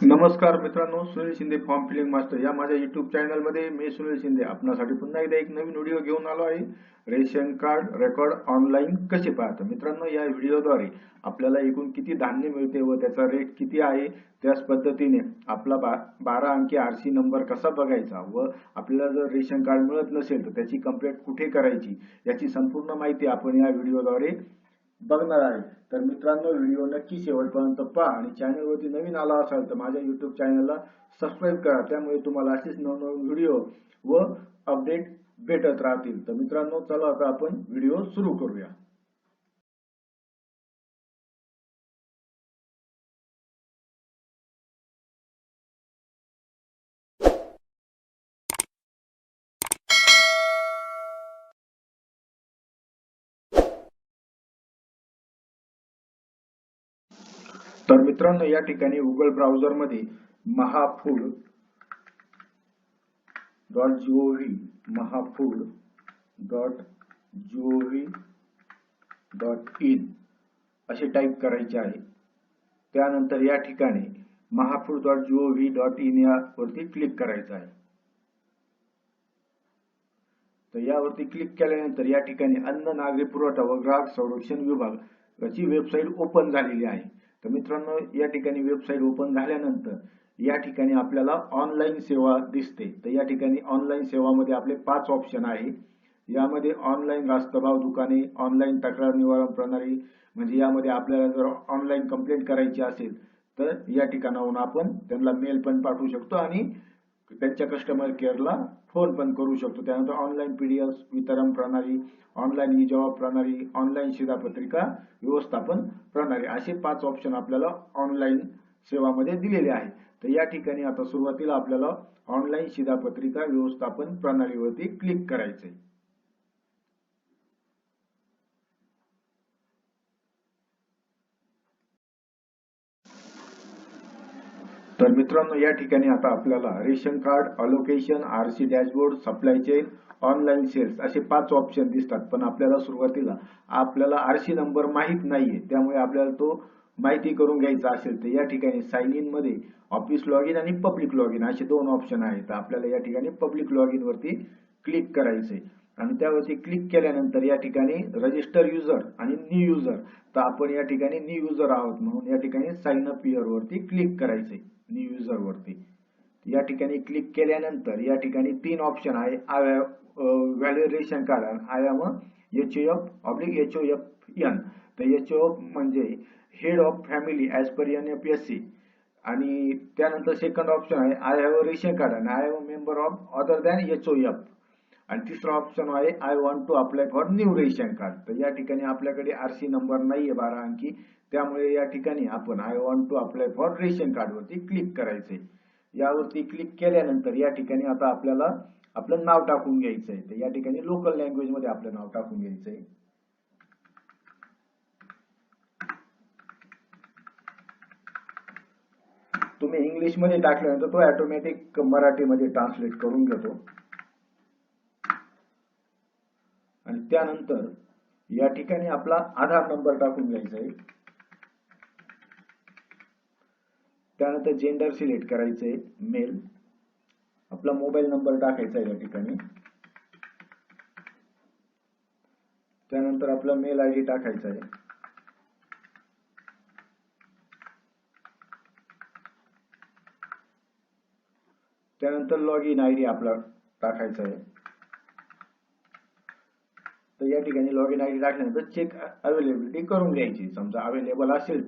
नमस्कार मित्रांनो Sunil Shinde form filling master या माझ्या युट्यूब चॅनलमध्ये मी सुनील शिंदे. आपणासाठी पुन्हा एकदा एक नवीन व्हिडिओ घेऊन आलो आहे. रेशन कार्ड रेकॉर्ड ऑनलाईन कसे पाहता? मित्रांनो या व्हिडिओद्वारे आपल्याला एकूण किती धान्य मिळते व त्याचा रेट किती आहे? त्याच पद्धतीने आपला बा बारा अंकी आर सी नंबर कसा बघायचा व आपल्याला जर रेशन कार्ड मिळत नसेल तर त्याची कंप्लेंट कुठे करायची? याची संपूर्ण माहिती आपण या व्हिडिओद्वारे बघणार आहे. तर मित्रांनो व्हिडिओ नक्की शेवटपर्यंत पहा आणि चॅनलवरती नवीन आला असाल तर माझ्या युट्यूब चॅनलला सबस्क्राईब करा. त्यामुळे तुम्हाला असेच नवनवीन व्हिडिओ व अपडेट भेटत राहतील. तर मित्रांनो चला आता आपण व्हिडिओ सुरू करूया. तर मित्रांनो या ठिकाणी Google ब्राउझरमध्ये Mahafood dot GOV Mahafood dot GOV dot in असे टाईप करायचे आहे. त्यानंतर या ठिकाणी Mahafood dot GOV dot in यावरती क्लिक करायचं आहे. तर यावरती क्लिक केल्यानंतर या ठिकाणी अन्न नागरी पुरवठा व ग्राहक संरक्षण विभाग याची वेबसाईट ओपन झालेली आहे. तर मित्रांनो या ठिकाणी वेबसाईट ओपन झाल्यानंतर या ठिकाणी आपल्याला ऑनलाईन सेवा दिसते. तर या ठिकाणी ऑनलाईन सेवामध्ये आपले पाच ऑप्शन आहे यामध्ये ऑनलाईन रास्तभाव दुकाने ऑनलाईन तक्रार निवारण प्रणाली म्हणजे यामध्ये आपल्याला जर ऑनलाईन कंप्लेंट करायची असेल तर या ठिकाणाहून आपण त्यांना मेल पण पाठवू शकतो आणि त्यांच्या कस्टमर केअरला फोन पण करू शकतो. त्यानंतर ऑनलाईन पीडीएफ वितरण प्रणाली ऑनलाईन ई जॉब प्रणाली ऑनलाईन शिधापत्रिका व्यवस्थापन प्रणाली असे पाच ऑप्शन आपल्याला ऑनलाईन सेवामध्ये दिलेले आहे तर या ठिकाणी आता सुरुवातीला आपल्याला ऑनलाईन शिधापत्रिका व्यवस्थापन प्रणालीवरती क्लिक करायचे तर मित्रांनो या ठिकाणी आता आपल्याला ration card allocation RC dashboard supply chain online sales असे पाच ऑप्शन दिसतात. पण आपल्याला सुरुवातीला आपल्याला आरसी नंबर माहीत नाहीये. त्यामुळे आपल्याला तो माहिती करून घ्यायचा असेल तर या ठिकाणी साइन इनमध्ये ऑफिस लॉग इन आणि पब्लिक लॉग इन असे दोन ऑप्शन आहेत. आपल्याला या ठिकाणी पब्लिक लॉग इन वरती क्लिक करायचंय. आणि त्यावरती क्लिक केल्यानंतर या ठिकाणी रजिस्टर युजर आणि न्यू युजर तर आपण या ठिकाणी न्यू युजर आहोत म्हणून या ठिकाणी साइन अप इयर वरती क्लिक करायचे. न्यू युजर वरती. या ठिकाणी क्लिक केल्यानंतर या ठिकाणी तीन ऑप्शन आहे. I valid ration card I am H F oblique H O F N तर एच ओ म्हणजे head of family as per N F S C आणि त्यानंतर सेकंड ऑप्शन आहे. I have a ration card आणि I have member of other than H O F आणि तिसरा option आहे I want to apply for new ration card तर या ठिकाणी आपल्याकडे आरसी नंबर नाहीये बारा अंकी. त्यामुळे या ठिकाणी आपण I want to apply for ration card वरती क्लिक करायचंय यावरती क्लिक केल्यानंतर या ठिकाणी आता आपल्याला आपलं नाव टाकून घ्यायचंय. तर या ठिकाणी लोकल लँग्वेजमध्ये आपलं नाव टाकून घ्यायचंय. तुम्ही इंग्लिशमध्ये टाकल्यानंतर तो ऑटोमॅटिक मराठीमध्ये ट्रान्सलेट करून घेतो आणि त्यानंतर या ठिकाणी आपला आधार नंबर टाकून घ्यायचा आहे. त्यानंतर जेंडर सिलेक्ट करायचंय मेल आपला मोबाईल नंबर टाकायचा आहे या ठिकाणी. त्यानंतर आपला मेल आय डी टाकायचा आहे. त्यानंतर लॉग इन आय डी आपला टाकायचा आहे. तर या ठिकाणी लॉग इन आय डी टाकल्यानंतर चेक अवेलेबिलिटी करून घ्यायची. समजा अवेलेबल असेल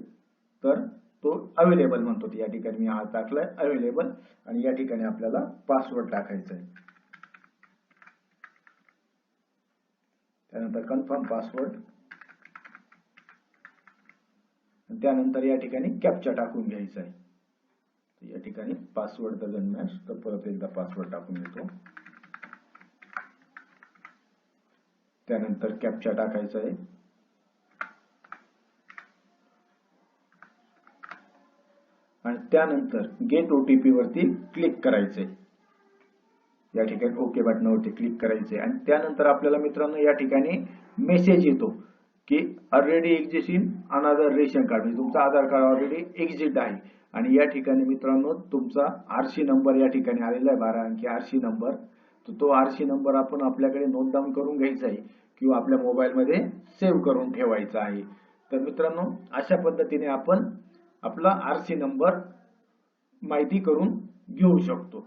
तर तो अवेलेबल म्हणतो. या ठिकाणी मी हा टाकलाय अवेलेबल आणि या ठिकाणी आपल्याला पासवर्ड टाकायचा आहे त्यानंतर कन्फर्म पासवर्ड त्यानंतर या ठिकाणी कॅप्चा टाकून घ्यायचा आहे या ठिकाणी पासवर्ड डझन जन्म तर परत एकदा पासवर्ड टाकून घेतो. त्यानंतर कॅपचा टाकायचा आहे. आणि त्यानंतर गेट ओटीपी वरती क्लिक करायचंय. या ठिकाणी ओके बटनावरती क्लिक करायचंय. आणि त्यानंतर आपल्याला मित्रांनो या ठिकाणी मेसेज येतो की already exist in another ration card म्हणजे तुमचा आधार कार्ड ऑलरेडी एक्झिट आहे. आणि या ठिकाणी मित्रांनो तुमचा आरसी नंबर या ठिकाणी आलेला आहे. बारा अंकी आरसी नंबर तर तो आरसी नंबर आपण आपल्याकडे नोट डाऊन करून घ्यायचा आहे किंवा आपल्या मोबाईलमध्ये सेव्ह करून ठेवायचा आहे. तर मित्रांनो अशा पद्धतीने आपण आपला आरसी नंबर माहिती करून घेऊ शकतो.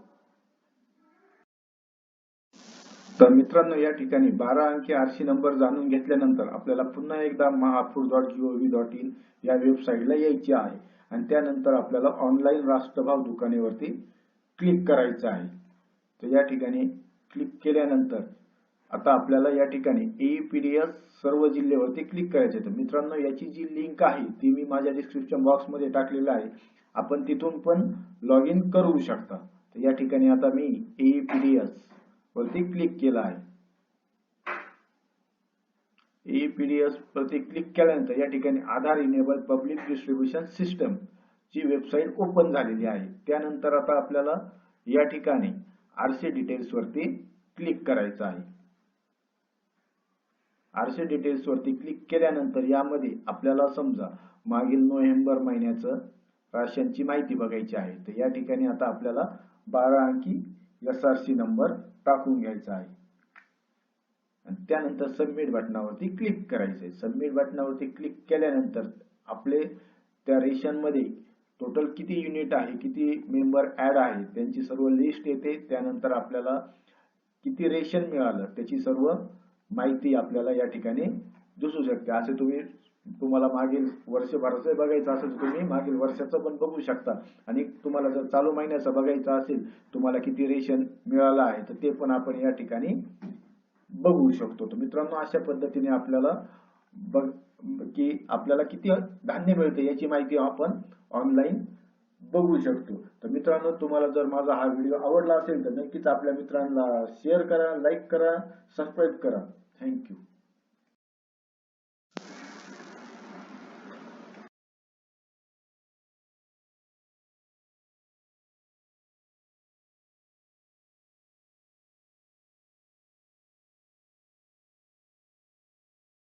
तर मित्रांनो या ठिकाणी बारा अंकी आरसी नंबर जाणून घेतल्यानंतर आपल्याला पुन्हा एकदा महापूर डॉट जीओव्ही डॉट इन या वेबसाईटला यायची आहे. आणि त्यानंतर आपल्याला ऑनलाईन राष्ट्रभाव दुकानेवरती क्लिक करायचं आहे. तर या ठिकाणी क्लिक केल्यानंतर आता आपल्याला या ठिकाणी एईपीडीएस सर्व जिल्ह्यावरती क्लिक करायचे तर मित्रांनो याची जी लिंक आहे ती मी माझ्या डिस्क्रिप्शन बॉक्समध्ये टाकलेलं आहे. आपण तिथून पण लॉग इन करू शकता. तर या ठिकाणी आता मी एईपीडीएस वरती क्लिक केलं आहे. एईपीडीएस वरती क्लिक केल्यानंतर या ठिकाणी Aadhaar enable public distribution system ची वेबसाईट ओपन झालेली आहे. त्यानंतर आता आपल्याला या ठिकाणी आरसी डिटेल्स वरती क्लिक करायचं आहे. आरसी डिटेल्स वरती क्लिक केल्यानंतर यामध्ये आपल्याला समजा मागील नोव्हेंबर महिन्याचं राशनची माहिती बघायची आहे. तर या ठिकाणी आता आपल्याला बारा अंकी एस आर सी नंबर टाकून घ्यायचा आहे. आणि त्यानंतर सबमिट बटनावरती क्लिक करायचंय सबमिट बटनावरती क्लिक केल्यानंतर आपले त्या रेशनमध्ये टोटल किती युनिट आहे किती मेंबर ऍड आहे त्यांची सर्व लिस्ट येते. त्यानंतर आपल्याला किती रेशन मिळालं त्याची सर्व माहिती आपल्याला या ठिकाणी दिसू शकते. असे तुम्ही तुम्हाला मागील वर्षभराचं बघायचं असेल तर तुम्ही मागील वर्षाचं पण बघू शकता. आणि तुम्हाला जर चालू महिन्याचं बघायचं असेल तुम्हाला किती रेशन मिळालं आहे तर ते पण आपण या ठिकाणी बघू शकतो. तर मित्रांनो अशा पद्धतीने आपल्याला बघ की आपल्याला किती धान्य मिळते याची माहिती आपण ऑनलाईन बघू शकतो. तर मित्रांनो तुम्हाला जर माझा हा व्हिडिओ आवडला असेल तर नक्कीच आपल्या मित्रांना शेअर करा लाईक करा सबस्क्राईब करा. थँक्यू